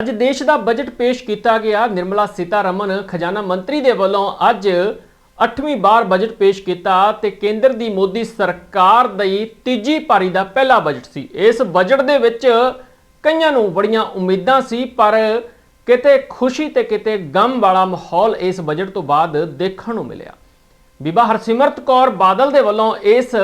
ਅੱਜ ਦੇਸ਼ ਦਾ ਬਜਟ ਪੇਸ਼ ਕੀਤਾ ਗਿਆ। ਨਿਰਮਲਾ ਸੀਤਾਰਮਨ ਖਜ਼ਾਨਾ ਮੰਤਰੀ ਦੇ ਵੱਲੋਂ ਅੱਜ 8ਵੀਂ ਵਾਰ ਬਜਟ ਪੇਸ਼ ਕੀਤਾ ਤੇ ਕੇਂਦਰ ਦੀ ਮੋਦੀ ਸਰਕਾਰ ਦੀ ਤੀਜੀ ਪਾਰੀ ਦਾ ਪਹਿਲਾ ਬਜਟ ਸੀ। ਇਸ ਬਜਟ ਦੇ ਵਿੱਚ ਕਈਆਂ ਨੂੰ ਬੜੀਆਂ ਉਮੀਦਾਂ ਸੀ, ਪਰ ਕਿਤੇ ਖੁਸ਼ੀ ਤੇ ਕਿਤੇ ਗਮ ਵਾਲਾ ਮਾਹੌਲ ਇਸ ਬਜਟ ਤੋਂ ਬਾਅਦ ਦੇਖਣ ਨੂੰ ਮਿਲਿਆ। ਬੀਬਾ ਹਰਸਿਮਰਤ ਕੌਰ ਬਾਦਲ ਦੇ ਵੱਲੋਂ ਇਸ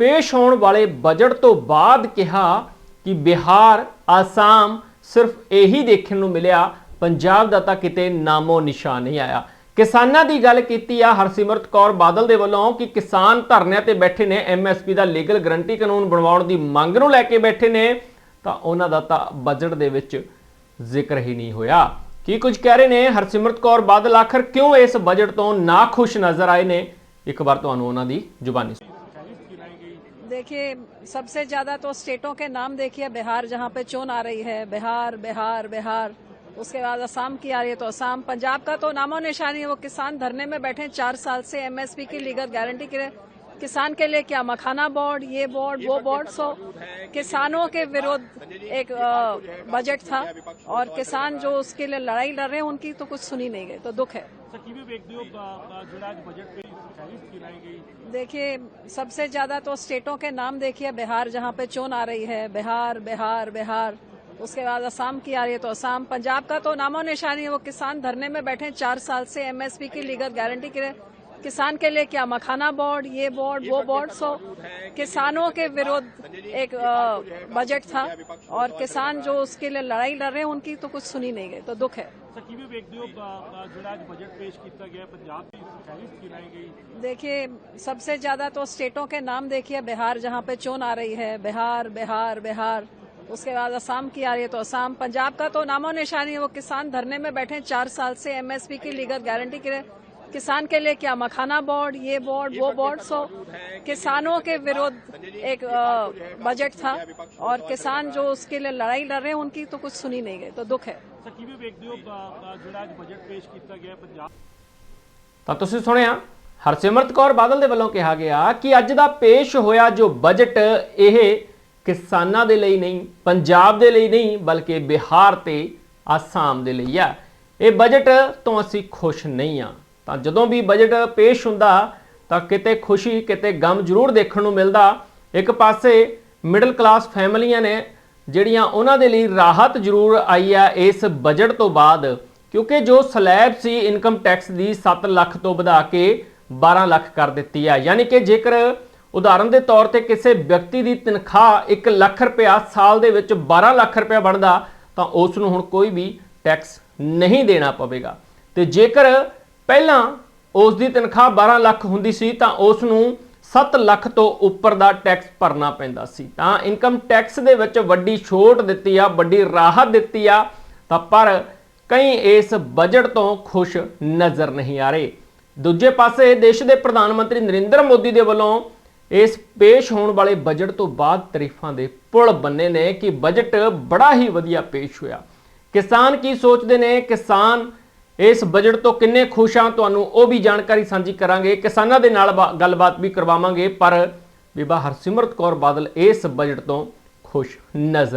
ਪੇਸ਼ ਹੋਣ ਵਾਲੇ ਬਜਟ ਤੋਂ ਬਾਅਦ ਕਿਹਾ ਕਿ ਬਿਹਾਰ, ਆਸਾਮ ਸਿਰਫ ਇਹੀ ਦੇਖਣ ਨੂੰ ਮਿਲਿਆ, ਪੰਜਾਬ ਦਾ ਤਾਂ ਕਿਤੇ ਨਾਮੋ ਨਿਸ਼ਾਨ ਨਹੀਂ ਆਇਆ। ਕਿਸਾਨਾਂ ਦੀ ਗੱਲ ਕੀਤੀ ਆ ਹਰਸਿਮਰਤ ਕੌਰ ਬਾਦਲ ਦੇ ਵੱਲੋਂ ਕਿ ਕਿਸਾਨ ਧਰਨਿਆਂ ਤੇ ਬੈਠੇ ਨੇ ਐਮਐਸਪੀ ਦਾ ਲੀਗਲ ਗਰੰਟੀ ਕਾਨੂੰਨ ਬਣਵਾਉਣ ਦੀ ਮੰਗ ਨੂੰ ਲੈ ਕੇ ਬੈਠੇ ਨੇ, ਤਾਂ ਉਹਨਾਂ ਦਾ ਤਾਂ ਬਜਟ ਦੇ ਵਿੱਚ ਜ਼ਿਕਰ ਹੀ ਨਹੀਂ ਹੋਇਆ। ਕੀ ਕੁਝ ਕਹਿ ਰਹੇ ਨੇ ਹਰਸਿਮਰਤ ਕੌਰ ਬਾਦਲ? ਆਖਰ ਕਿਉਂ ਇਸ ਬਜਟ ਤੋਂ ਨਾ ਖੁਸ਼ ਨਜ਼ਰ ਆਏ ਨੇ? ਇੱਕ ਵਾਰ ਤੁਹਾਨੂੰ ਉਹਨਾਂ ਦੀ ਜ਼ੁਬਾਨੀ देखिए, सबसे ज़्यादा तो स्टेटों के नाम देखिए, बिहार जहाँ पे चोन आ रही है, बिहार बिहार बिहार, उसके बाद असम की आ रही है तो असम। पंजाब का तो नामो निशानी है वो किसान धरने में बैठे चार साल से एमएसपी की लीगल गारंटी के लिए। किसान के लिए क्या मखाना बोर्ड ये बोर्ड वो बोर्ड सो किसानों के विरोध एक बजट था और किसान जो उसके लिए लड़ाई लड़ रहे हैं उनकी तो कुछ सुनी नहीं गई तो दुख है। देखिए सबसे ज़्यादा तो स्टेटों के नाम देखिए बिहार जहाँ पे चोन आ रही है बिहार बिहार बिहार। उसके बाद असम की आ रही है तो असम। पंजाब का तो नामो निशानी है वो किसान धरने में बैठे चार साल से एमएसपी की लीगल गारंटी के लिए। किसान के लिए क्या मखाना बोर्ड ये बोर्ड वो बोर्ड सो किसानों के विरोध एक बजट था और किसान जो उसके लिए लड़ाई लड़ रहे हैं उनकी तो कुछ सुनी नहीं गई तो दुख है। देखिए सबसे ज़्यादा तो स्टेटों के नाम देखिए बिहार जहाँ पे चोन आ रही है बिहार बिहार बिहार उसके बाद असम की आ रही है तो असम पंजाब का तो नामो निशानी है वो किसान धरने में बैठे चार साल से एमएसपी की लीगल गारंटी के लिए। किसान के लिए क्या मखाना बोर्ड ये बोर्ड वो बोर्ड सो किसानों के विरुद्ध एक अ, बजट था और किसान जो उसके लिए लड़ाई लड़ रहे हैं उनकी तो कुछ सुनी नहीं गई तो दुख है ਸਰ ਕਿਵੇਂ ਵੇਖਦੇ ਹੋ ਬ- ਬ- ਜਿਹੜਾ ਅੱਜ ਬਜਟ ਪੇਸ਼ ਕੀਤਾ ਗਿਆ ਪੰਜਾਬ ਤਾਂ ਤੁਸੀਂ ਸੁਣਿਆ ਹਰਸਿਮਰਤ ਕੌਰ ਬਾਦਲ ਦੇ ਵੱਲੋਂ ਕਿਹਾ ਗਿਆ ਕਿ ਅੱਜ ਦਾ ਪੇਸ਼ ਹੋਇਆ ਜੋ ਬਜਟ ਇਹ ਕਿਸਾਨਾਂ ਦੇ ਲਈ ਨਹੀਂ ਪੰਜਾਬ ਦੇ ਲਈ ਨਹੀਂ ਬਲਕਿ ਬਿਹਾਰ ਤੇ ਆਸਾਮ ਦੇ ਲਈ ਆ ਇਹ ਬਜਟ ਤੋਂ ਅਸੀਂ ਖੁਸ਼ ਨਹੀਂ ਆ ਤਾਂ ਜਦੋਂ ਵੀ ਬਜਟ ਪੇਸ਼ ਹੁੰਦਾ, ਤਾਂ ਕਿਤੇ ਖੁਸ਼ੀ, ਕਿਤੇ ਗਮ ਜ਼ਰੂਰ ਦੇਖਣ ਨੂੰ ਮਿਲਦਾ। ਇੱਕ ਪਾਸੇ ਮਿਡਲ ਕਲਾਸ ਫੈਮਲੀਆਂ ਨੇ, ਜਿਹੜੀਆਂ ਉਹਨਾਂ ਦੇ ਲਈ ਰਾਹਤ ਜ਼ਰੂਰ ਆਈ ਆ ਇਸ ਬਜਟ ਤੋਂ ਬਾਅਦ, ਕਿਉਂਕਿ ਜੋ ਸਲੈਬ ਸੀ ਇਨਕਮ ਟੈਕਸ ਦੀ 7 ਲੱਖ ਤੋਂ ਵਧਾ ਕੇ 12 ਲੱਖ ਕਰ ਦਿੱਤੀ ਆ ਯਾਨੀ ਕਿ ਜੇਕਰ ਉਦਾਹਰਨ ਦੇ ਤੌਰ ਤੇ ਕਿਸੇ ਵਿਅਕਤੀ ਦੀ ਤਨਖਾਹ 1 ਲੱਖ ਰੁਪਇਆ ਸਾਲ ਦੇ ਵਿੱਚ 12 ਲੱਖ ਰੁਪਇਆ ਬਣਦਾ, ਤਾਂ ਉਸ ਨੂੰ ਹੁਣ ਕੋਈ ਵੀ ਟੈਕਸ ਨਹੀਂ ਦੇਣਾ ਪਵੇਗਾ। ਤੇ ਜੇਕਰ ਪਹਿਲਾਂ ਉਸ ਦੀ ਤਨਖਾਹ 12 ਲੱਖ ਹੁੰਦੀ ਸੀ ਤਾਂ ਉਸ ਨੂੰ 7 ਲੱਖ ਤੋਂ ਉੱਪਰ ਦਾ ਟੈਕਸ ਭਰਨਾ ਪੈਂਦਾ ਸੀ। ਤਾਂ ਇਨਕਮ ਟੈਕਸ ਦੇ ਵਿੱਚ ਵੱਡੀ ਛੋਟ ਦਿੱਤੀ ਆ, ਵੱਡੀ ਰਾਹਤ ਦਿੱਤੀ ਆ, ਤਾਂ ਪਰ ਕਈ ਇਸ ਬਜਟ ਤੋਂ ਖੁਸ਼ ਨਜ਼ਰ ਨਹੀਂ ਆ ਰਹੇ। ਦੂਜੇ ਪਾਸੇ ਦੇਸ਼ ਦੇ ਪ੍ਰਧਾਨ ਮੰਤਰੀ ਨਰਿੰਦਰ ਮੋਦੀ ਦੇ ਵੱਲੋਂ ਇਸ ਪੇਸ਼ ਹੋਣ ਵਾਲੇ ਬਜਟ ਤੋਂ ਬਾਅਦ ਤਾਰੀਫਾਂ ਦੇ ਪੁਲ ਬੰਨੇ ਨੇ ਕਿ ਬਜਟ ਬੜਾ ਹੀ ਵਧੀਆ ਪੇਸ਼ ਹੋਇਆ। ਕਿਸਾਨ ਕੀ ਸੋਚਦੇ ਨੇ? ਕਿਸਾਨ ਇਸ ਬਜਟ ਤੋਂ ਕਿੰਨੇ ਖੁਸ਼ ਆ ਤੁਹਾਨੂੰ ਉਹ ਵੀ ਜਾਣਕਾਰੀ ਸਾਂਝੀ ਕਰਾਂਗੇ। ਕਿਸਾਨਾਂ ਦੇ ਨਾਲ ਬਾ- ਗੱਲਬਾਤ ਵੀ ਕਰਵਾਵਾਂਗੇ, ਪਰ ਬੀਬਾ ਹਰਸਿਮਰਤ ਕੌਰ ਬਾਦਲ ਇਸ ਬਜਟ ਤੋਂ ਖੁਸ਼ ਨਜ਼ਰ